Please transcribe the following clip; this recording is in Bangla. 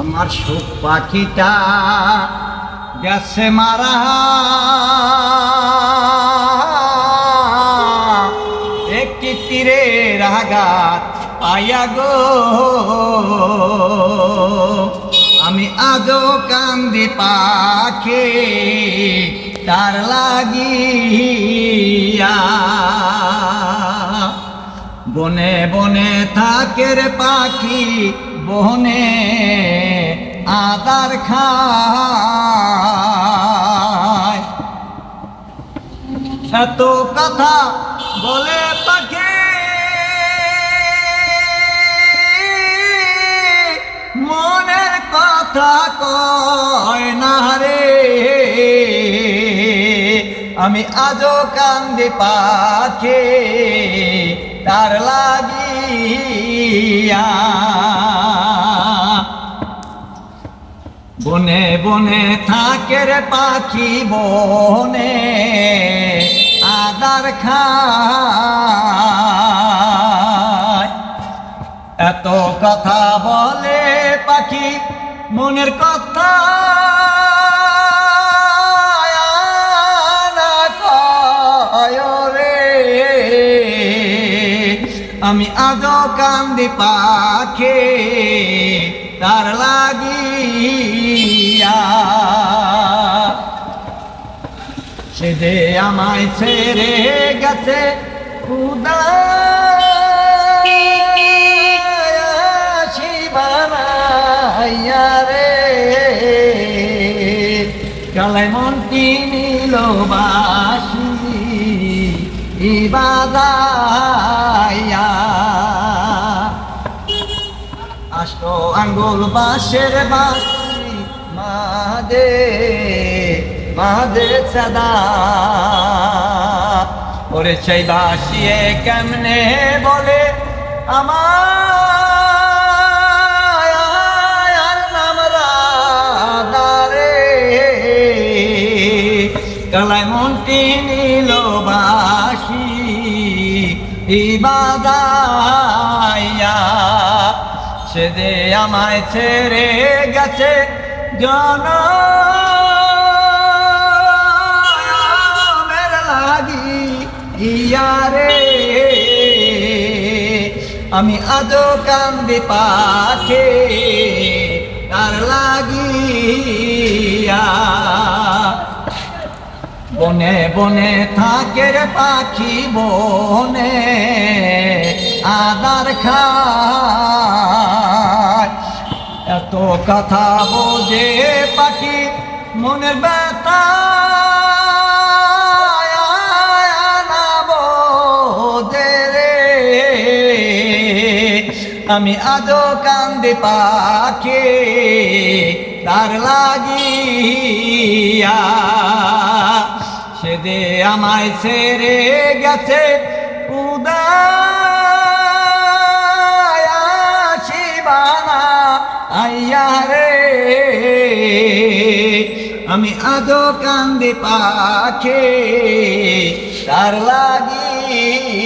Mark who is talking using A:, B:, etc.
A: আমার সুখ পাখিটা গেছে মারা। একটি তীরের রাগাত পাইয়া গো। আমি আজও কান্দি পাখি তার লাগিয়া। বনে বনে থাকে রে পাখি, বনে আদার খায়। এত কথা বলে পাখি, মনের কথা কয় না রে। আমি আজও কান্দি পাখি তার লাগিয়া। বনে বনে থাকে রে পাখি বনে আদার খায়। এত কথা বলে পাখি, মনের কথা আমি আজও কান্দি পাখে তার লাগিয়া। সে যে আমায় ছেড়ে গেছে খুদা রে। কালাই মনটি নিল বাসি ইবাদাইয়া আষ্ট আঙ্গুল বাঁশের বাঁশি মাদে মাদে সদা। ওরে সেই বাসিয়ে কেমনে বলে? আমার নাম রাধারে কালায় মনটি নিল বাসি ইবাদাইয়া। সে আমায় ছেড়ে গেছে জন লাগি ইয়ারে আমি আজও কান্দি পাখে তার লাগিয়া। বনে বনে থাকে রে পাখি বনে, আদার খায় এত কথা বোঝে পাখি, মনের ব্যথা আমি আজও কান্দি পাখি, তার লাগিয়া। সে আমায় ছেড়ে গেছে উদয়া আইয়া রে আমি আদো কান্দি পাখে তার লাগিয়া